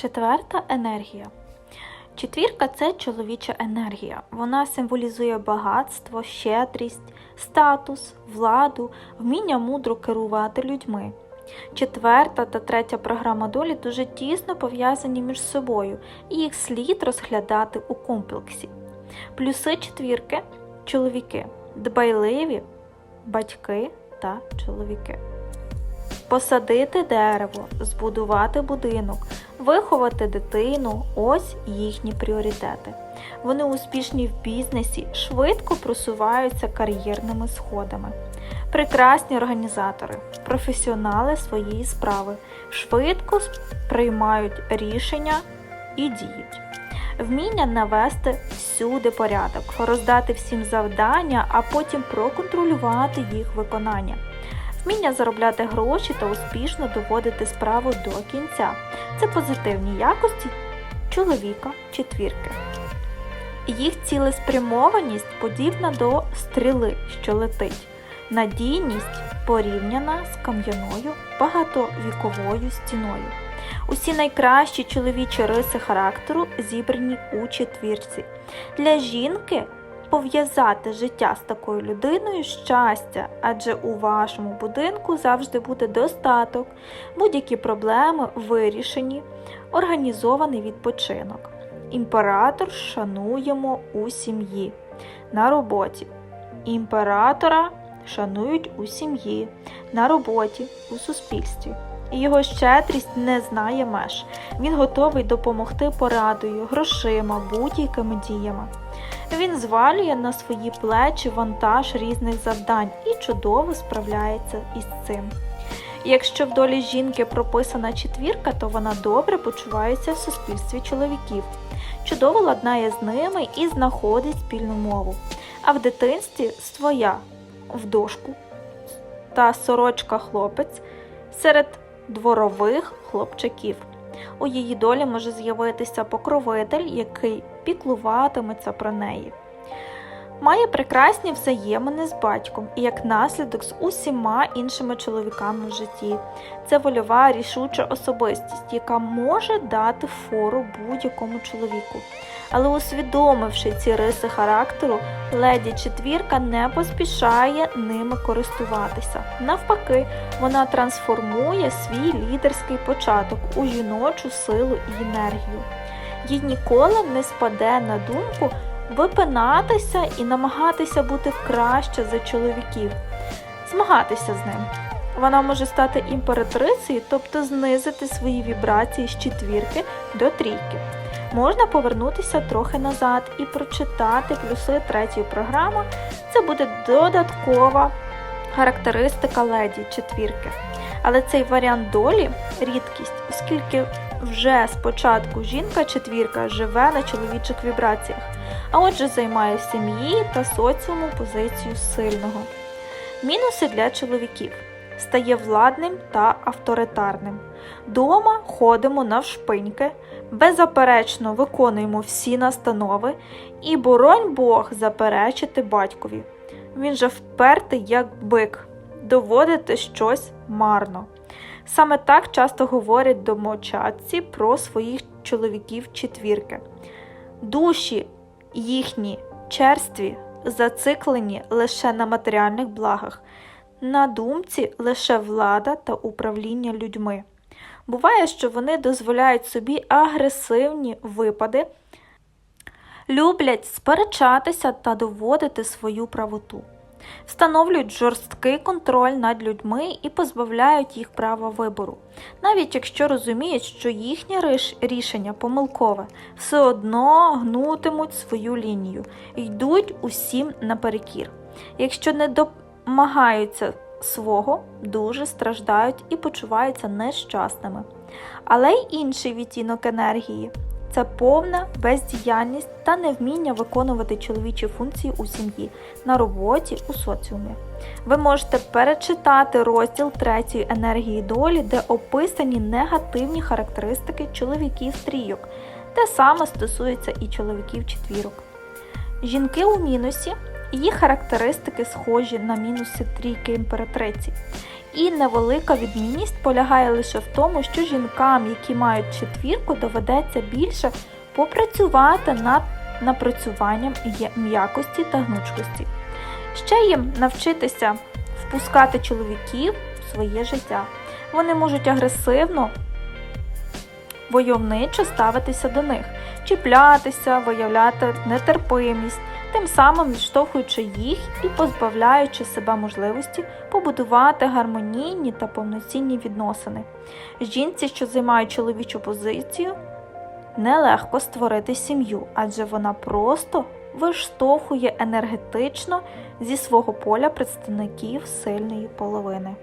Четверта енергія. Четвірка це чоловіча енергія. Вона символізує багатство, щедрість, статус, владу, вміння мудро керувати людьми. Четверта та третя програма долі дуже тісно пов'язані між собою, і їх слід розглядати у комплексі. Плюси четвірки чоловіки, дбайливі, батьки та чоловіки. Посадити дерево, збудувати будинок, виховати дитину ось їхні пріоритети. Вони успішні в бізнесі, швидко просуваються кар'єрними сходами. Прекрасні організатори, професіонали своєї справи, швидко приймають рішення і діють. Вміння навести всюди порядок, роздати всім завдання, а потім проконтролювати їх виконання. Вміння заробляти гроші та успішно доводити справу до кінця. Це позитивні якості чоловіка четвірки. Їх цілеспрямованість подібна до стріли, що летить. Надійність порівняна з кам'яною багатовіковою стіною. Усі найкращі чоловічі риси характеру зібрані у четвірці. Для жінки пов'язати життя з такою людиною щастя, адже у вашому будинку завжди буде достаток, будь-які проблеми вирішені, організований відпочинок. Імператор шануємо у сім'ї. На роботі. Імператора шанують у сім'ї, на роботі, у суспільстві. І його щедрість не знає меж. Він готовий допомогти порадою, грошима, будь-якими діями. Він звалює на свої плечі вантаж різних завдань і чудово справляється із цим. Якщо в долі жінки прописана четвірка, то вона добре почувається в суспільстві чоловіків, чудово ладнає з ними і знаходить спільну мову. А в дитинстві своя в дошку та сорочка хлопець серед дворових хлопчаків. У її долі може з'явитися покровитель, який піклуватиметься про неї. Має прекрасні взаємини з батьком і як наслідок з усіма іншими чоловіками в житті. Це вольова рішуча особистість, яка може дати фору будь-якому чоловіку. Але усвідомивши ці риси характеру, леді четвірка не поспішає ними користуватися. Навпаки, вона трансформує свій лідерський початок у жіночу силу і енергію. Їй ніколи не спаде на думку випинатися і намагатися бути краще за чоловіків, змагатися з ним. Вона може стати імператрицею, тобто знизити свої вібрації з четвірки до трійки. Можна повернутися трохи назад і прочитати плюси третьої програми. Це буде додаткова характеристика леді четвірки. Але цей варіант долі рідкість, оскільки вже спочатку жінка-четвірка живе на чоловічих вібраціях, а отже займає в сім'ї та соціуму позицію сильного. Мінуси для чоловіків стає владним та авторитарним. Дома ходимо навшпиньки, беззаперечно виконуємо всі настанови і, боронь Бог, заперечити батькові. Він же впертий, як бик, доводити щось марно. Саме так часто говорять домочадці про своїх чоловіків четвірки. Душі їхні черстві зациклені лише на матеріальних благах, на думці лише влада та управління людьми. Буває, що вони дозволяють собі агресивні випади, люблять сперечатися та доводити свою правоту, встановлюють жорсткий контроль над людьми і позбавляють їх права вибору. Навіть якщо розуміють, що їхнє рішення помилкове, все одно гнутимуть свою лінію, йдуть усім наперекір. Якщо не домагаються свого дуже страждають і почуваються нещасними. Але й інший відтінок енергії це повна бездіяльність та невміння виконувати чоловічі функції у сім'ї, на роботі, у соціумі. Ви можете перечитати розділ третьої енергії долі, де описані негативні характеристики чоловіків трійок. Те саме стосується і чоловіків четвірок. Жінки у мінусі Її характеристики схожі на мінуси трійки імператриці. І невелика відмінність полягає лише в тому, що жінкам, які мають четвірку, доведеться більше попрацювати над напрацюванням м'якості та гнучкості. Ще їм навчитися впускати чоловіків в своє життя. Вони можуть агресивно, войовничо ставитися до них, чіплятися, виявляти нетерпимість, тим самим відштовхуючи їх і позбавляючи себе можливості побудувати гармонійні та повноцінні відносини. Жінці, що займає чоловічу позицію, нелегко створити сім'ю, адже вона просто виштовхує енергетично зі свого поля представників сильної половини.